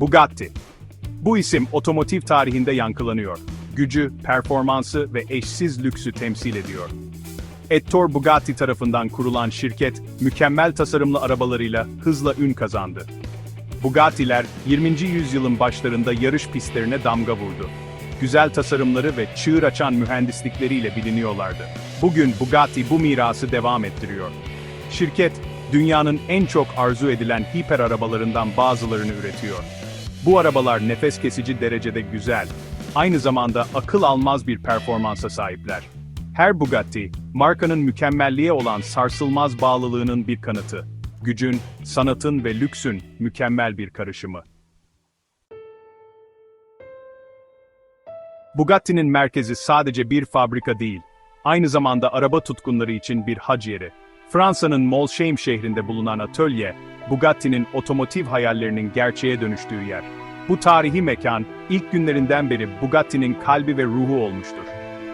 Bugatti. Bu isim otomotiv tarihinde yankılanıyor. Gücü, performansı ve eşsiz lüksü temsil ediyor. Ettore Bugatti tarafından kurulan şirket, mükemmel tasarımlı arabalarıyla hızla ün kazandı. Bugatti'ler 20. yüzyılın başlarında yarış pistlerine damga vurdu. Güzel tasarımları ve çığır açan mühendislikleriyle biliniyorlardı. Bugün Bugatti bu mirası devam ettiriyor. Şirket, dünyanın en çok arzu edilen hiper arabalarından bazılarını üretiyor. Bu arabalar nefes kesici derecede güzel, aynı zamanda akıl almaz bir performansa sahipler. Her Bugatti, markanın mükemmelliğe olan sarsılmaz bağlılığının bir kanıtı. Gücün, sanatın ve lüksün mükemmel bir karışımı. Bugatti'nin merkezi sadece bir fabrika değil, aynı zamanda araba tutkunları için bir hac yeri. Fransa'nın Molsheim şehrinde bulunan atölye, Bugatti'nin otomotiv hayallerinin gerçeğe dönüştüğü yer. Bu tarihi mekan, ilk günlerinden beri Bugatti'nin kalbi ve ruhu olmuştur.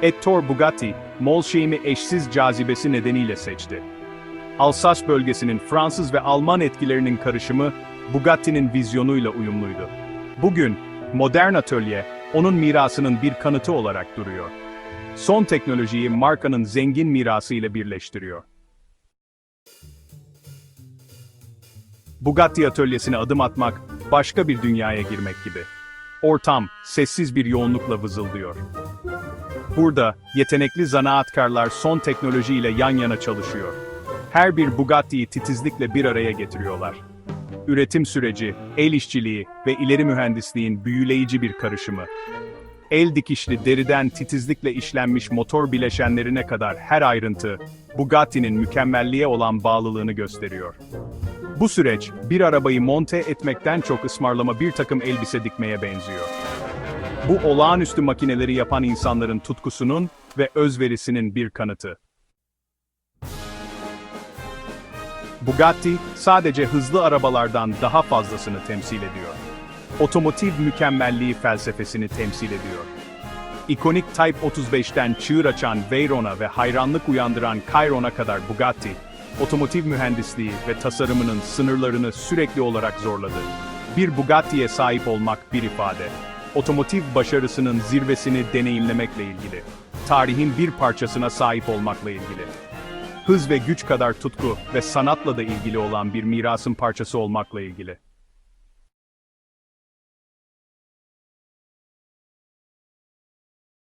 Ettore Bugatti, Molsheim'i eşsiz cazibesi nedeniyle seçti. Alsace bölgesinin Fransız ve Alman etkilerinin karışımı, Bugatti'nin vizyonuyla uyumluydu. Bugün, modern atölye, onun mirasının bir kanıtı olarak duruyor. Son teknolojiyi markanın zengin mirası ile birleştiriyor. Bugatti atölyesine adım atmak, başka bir dünyaya girmek gibi. Ortam, sessiz bir yoğunlukla vızıldıyor. Burada, yetenekli zanaatkarlar son teknolojiyle yan yana çalışıyor. Her bir Bugatti'yi titizlikle bir araya getiriyorlar. Üretim süreci, el işçiliği ve ileri mühendisliğin büyüleyici bir karışımı. El dikişli deriden titizlikle işlenmiş motor bileşenlerine kadar her ayrıntı, Bugatti'nin mükemmelliğe olan bağlılığını gösteriyor. Bu süreç, bir arabayı monte etmekten çok ısmarlama bir takım elbise dikmeye benziyor. Bu olağanüstü makineleri yapan insanların tutkusunun ve özverisinin bir kanıtı. Bugatti, sadece hızlı arabalardan daha fazlasını temsil ediyor. Otomotiv mükemmelliği felsefesini temsil ediyor. İkonik Type 35'ten çığır açan Veyron'a ve hayranlık uyandıran Chiron'a kadar Bugatti, otomotiv mühendisliği ve tasarımının sınırlarını sürekli olarak zorladı. Bir Bugatti'ye sahip olmak bir ifade. Otomotiv başarısının zirvesini deneyimlemekle ilgili. Tarihin bir parçasına sahip olmakla ilgili. Hız ve güç kadar tutku ve sanatla da ilgili olan bir mirasın parçası olmakla ilgili.